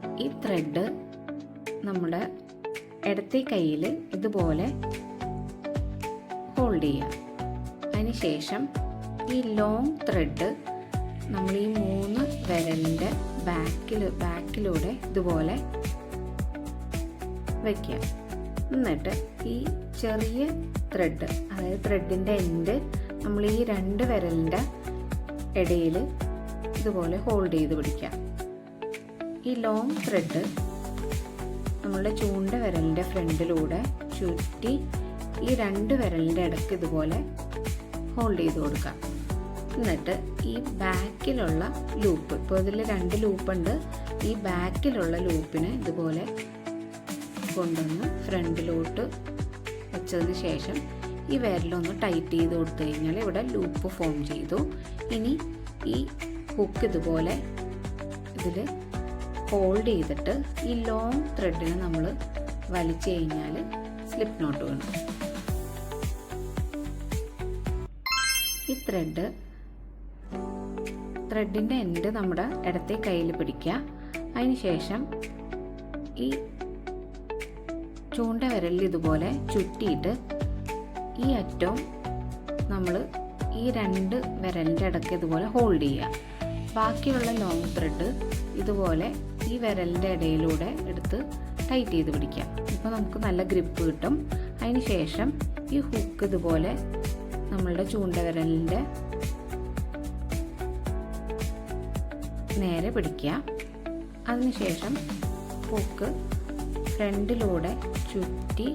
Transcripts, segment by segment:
ഈ ത്രെഡ് നമ്മുടെ ഇടത്തെ കയ്യിൽ ഇതുപോലെ ഹോൾഡ് ചെയ്യാം അതിനുശേഷം ഈ ലോങ് ത്രെഡ് നമ്മൾ ഈ മൂന്ന് വിരലിന്റെ ബാക്കിൽ ബാക്കിലൂടെ ഇതുപോലെ വയ്ക്കുക എന്നിട്ട് ഈ ചെറിയ ത്രെഡ് അതായത് ത്രെഡിന്റെ എൻഡ് നമ്മൾ ഈ രണ്ട് വിരലിന്റെ ഇടയിൽ ഇതുപോലെ ഹോൾഡ് ചെയ്ത് പിടിക്കാം ഈ ലോങ് ത്രെഡ് നമ്മളുടെ ചൂണ്ട വിരലിന്റെ ഫ്രണ്ടിലൂടെ ചുറ്റി ഈ രണ്ട് വിരലിന്റെ ഇടയ്ക്ക് ഇതുപോലെ ഹോൾഡ് ചെയ്ത് കൊടുക്കുക. എന്നിട്ട് ഈ ബാക്കിലുള്ള ലൂപ്പ് ഇപ്പോൾ ഇതിൽ രണ്ട് ലൂപ്പുണ്ട് ഈ ബാക്കിലുള്ള ലൂപ്പിനെ ഇതുപോലെ കൊണ്ടുവന്ന് ഫ്രണ്ടിലോട്ട് വെച്ചതിന് ശേഷം ഈ വിരലൊന്ന് ടൈറ്റ് ചെയ്ത് കൊടുത്തു കഴിഞ്ഞാൽ ഇവിടെ ലൂപ്പ് ഫോം ചെയ്തു. ഇനി ഈ ഹുക്ക് ഇതുപോലെ ഇതിൽ ഹോൾഡ് ചെയ്തിട്ട് ഈ ലോങ് ത്രെഡിനെ നമ്മൾ വലിച്ചു കഴിഞ്ഞാൽ സ്ലിപ്പ് നോട്ട് വേണം ഈ ത്രെഡ് ത്രെഡിന്റെ എൻഡ് നമ്മുടെ ഇടത്തെ കയ്യിൽ പിടിക്കുക. അതിന് ശേഷം ഈ ചൂണ്ട വിരലിൽ ഇതുപോലെ ചുറ്റിയിട്ട് ഈ അറ്റവും നമ്മൾ ഈ രണ്ട് വിരലിന്റെ ഇടയ്ക്ക് ഇതുപോലെ ഹോൾഡ് ചെയ്യുക. ബാക്കിയുള്ള ലോങ് ത്രെഡ് ഇതുപോലെ ഈ വിരലിന്റെ ഇടയിലൂടെ എടുത്ത് ടൈറ്റ് ചെയ്ത് പിടിക്കാം. ഇപ്പോൾ നമുക്ക് നല്ല ഗ്രിപ്പ് കിട്ടും. അതിന് ശേഷം ഈ ഹുക്ക് ഇതുപോലെ നമ്മളുടെ ചൂണ്ട വിരലിന്റെ നേരെ പിടിക്കുക. അതിനുശേഷം ഹുക്ക് ഫ്രണ്ടിലൂടെ ചുറ്റി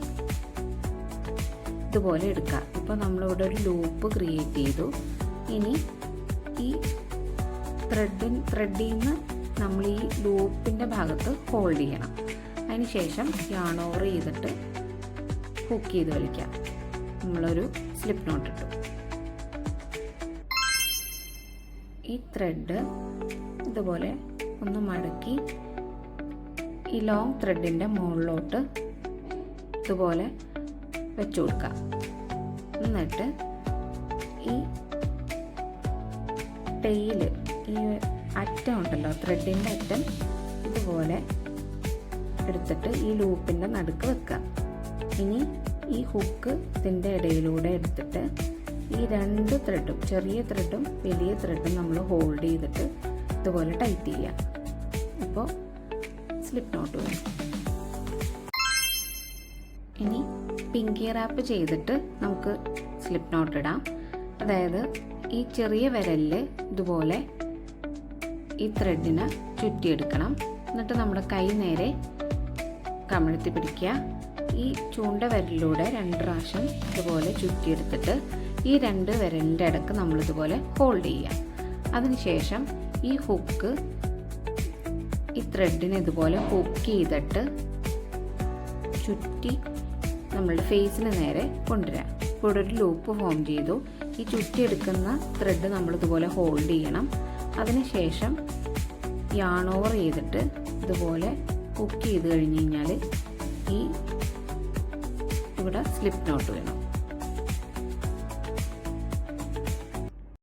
ഇതുപോലെ എടുക്കുക. ഇപ്പോൾ നമ്മളിവിടെ ഒരു ലൂപ്പ് ക്രിയേറ്റ് ചെയ്തു. ഇനി ഈ ത്രെഡിൻ ത്രെഡിൽ നിന്ന് നമ്മൾ ഈ ലൂപ്പിന്റെ ഭാഗത്ത് ഹോൾഡ് ചെയ്യണം. അതിന് ശേഷം യാൺ ഓവർ ചെയ്തിട്ട് ഹുക്ക് ചെയ്ത് വലിക്കാം. നമ്മളൊരു സ്ലിപ്പ് നോട്ട് ഇട്ടു. ഈ ത്രെഡ് ഇതുപോലെ ഒന്ന് മടക്കി ഈ ലോങ് ത്രെഡിന്റെ മുകളിലോട്ട് ഇതുപോലെ വെച്ചു കൊടുക്കാം. എന്നിട്ട് ഈ ടെയിൽ ഈ അറ്റം ഉണ്ടല്ലോ ത്രെഡിന്റെ അറ്റം ഇതുപോലെ എടുത്തിട്ട് ഈ ലൂപ്പിന്റെ നടുക്ക് വെക്കുക. ഇനി ഈ ഹുക്ക് ഇതിന്റെ ഇടയിലൂടെ എടുത്തിട്ട് ഈ രണ്ട് ത്രെഡും ചെറിയ ത്രെഡും വലിയ ത്രെഡും നമ്മൾ ഹോൾഡ് ചെയ്തിട്ട് ഇതുപോലെ ടൈറ്റ് ചെയ്യാം അപ്പോൾ സ്ലിപ്പ് നോട്ട് വേണം ഇനി പിങ്കി റാപ്പ് ചെയ്തിട്ട് നമുക്ക് സ്ലിപ്പ് നോട്ട് ഇടാം. അതായത് ഈ ചെറിയ വിരലിൽ ഇതുപോലെ ഈ ത്രെഡിനെ ചുറ്റിയെടുക്കണം. എന്നിട്ട് നമ്മുടെ കൈ നേരെ കമഴ്ത്തി പിടിക്കുക. ഈ ചൂണ്ട വിരലിലൂടെ രണ്ട് പ്രാവശ്യം ഇതുപോലെ ചുറ്റിയെടുത്തിട്ട് ഈ രണ്ട് വിരലിന്റെ ഇടയ്ക്ക് നമ്മളിതുപോലെ ഹോൾഡ് ചെയ്യുക. അതിനുശേഷം ഈ ഹുക്ക് ഈ ത്രെഡിനെ ഇതുപോലെ ഹുക്ക് ചെയ്തിട്ട് ചുറ്റി നമ്മളുടെ ഫേസിന് നേരെ കൊണ്ടുവരാം ഇവിടെ ഒരു ലൂപ്പ് ഫോം ചെയ്തു. ഈ ചുറ്റിയെടുക്കുന്ന ത്രെഡ് നമ്മളിതുപോലെ ഹോൾഡ് ചെയ്യണം. അതിനുശേഷം യാൺ ഓവർ ചെയ്തിട്ട് ഇതുപോലെ കുക്ക് ചെയ്ത് കഴിഞ്ഞ് കഴിഞ്ഞാൽ ഈ ഇവിടെ സ്ലിപ്പ് നോട്ട് വേണം